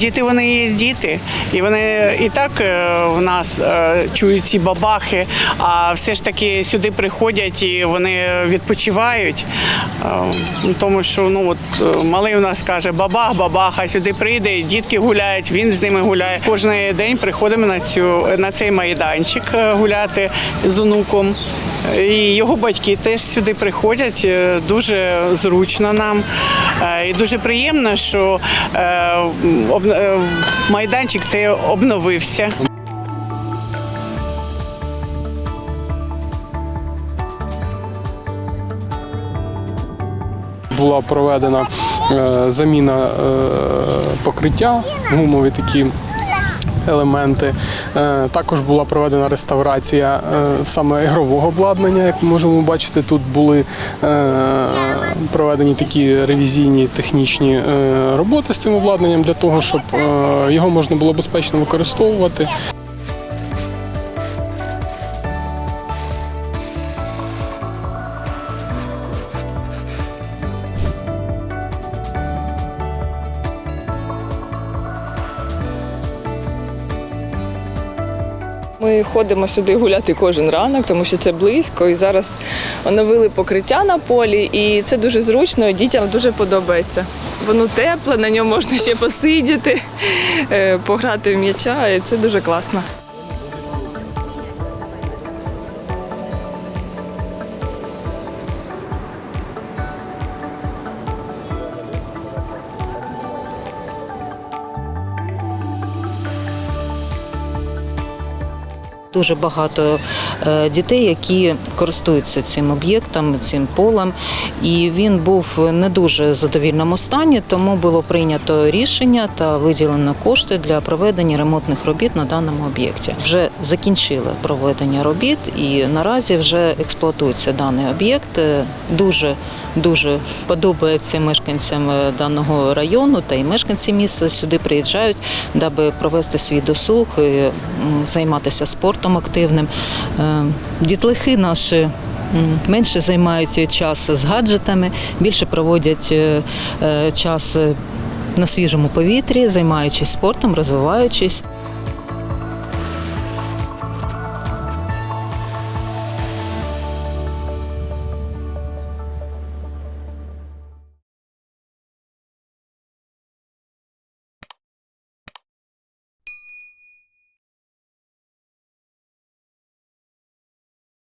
Діти вони є діти, і вони і так е, в нас е, чують ці бабахи, а все ж таки сюди приходять і вони відпочивають. Е, Тому що ну от малий у нас каже бабах, бабах, а сюди прийде, дітки гуляють, він з ними гуляє. Кожен день приходимо на цю на цей майданчик гуляти з онуком. І його батьки теж сюди приходять. е, Дуже зручно нам. Е, І дуже приємно, що е, майданчик цей обновився. була проведена заміна покриття, гумові такі. Елементи Е, також була проведена реставрація е, саме ігрового обладнання. Як ми можемо бачити, тут були е, проведені такі ревізійні технічні роботи з цим обладнанням для того, щоб його можна було безпечно використовувати. Ми ходимо сюди гуляти кожен ранок, тому що це близько. І зараз оновили покриття на полі, і це дуже зручно. і Дітям дуже подобається. Воно тепле, на ньому можна ще посидіти, е, пограти в м'яча, і це дуже класно. Дуже багато е, дітей, які користуються цим об'єктом, цим полем, і він був в не дуже задовільному стані, тому було прийнято рішення та виділено кошти для проведення ремонтних робіт на даному об'єкті. Вже закінчили проведення робіт, і наразі вже експлуатується даний об'єкт. Е, Дуже дуже подобається мешканцям е, даного району та й мешканці міста сюди приїжджають, даби провести свій досуг, і, займатися спортом активним. Е, Дітлахи наші. Менше займаються час з гаджетами, більше проводять е, е, час на свіжому повітрі, займаючись спортом, розвиваючись.